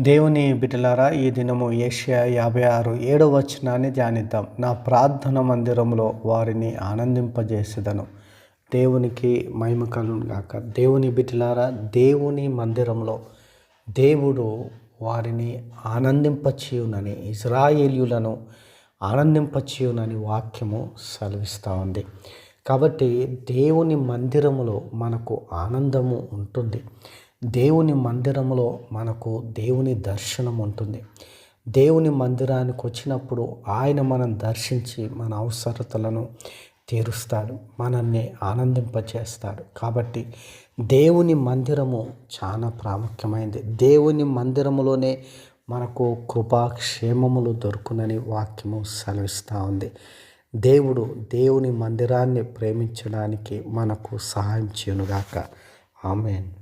దేవుని బిడ్డలారా ఈ దినము ఏషియా యాభై ఆరు ఏడవ వచనాన్ని ధ్యానిద్దాం. నా ప్రార్థన మందిరంలో వారిని ఆనందింపజేసేదను. దేవునికి మహిమ గాక. దేవుని బిడ్డలారా దేవుని మందిరంలో దేవుడు వారిని ఆనందింపచేయునని ఇజ్రాయేలీయులను ఆనందింపచేయునని వాక్యము సెలవిస్తూ ఉంది. కాబట్టి దేవుని మందిరములో మనకు ఆనందము ఉంటుంది. దేవుని మందిరంలో మనకు దేవుని దర్శనం ఉంటుంది. దేవుని మందిరానికి వచ్చినప్పుడు ఆయన మనం దర్శించి మన అవసరతలను తీరుస్తాడు మనల్ని ఆనందింపచేస్తాడు. కాబట్టి దేవుని మందిరము చాలా ప్రాముఖ్యమైనది. దేవుని మందిరములోనే మనకు కృపాక్షేమములు దొరుకునని వాక్యము సెలవిస్తూ ఉంది. దేవుడు దేవుని మందిరాన్ని ప్రేమించడానికి మనకు సహాయం చేయనుగాక. ఆమెన్.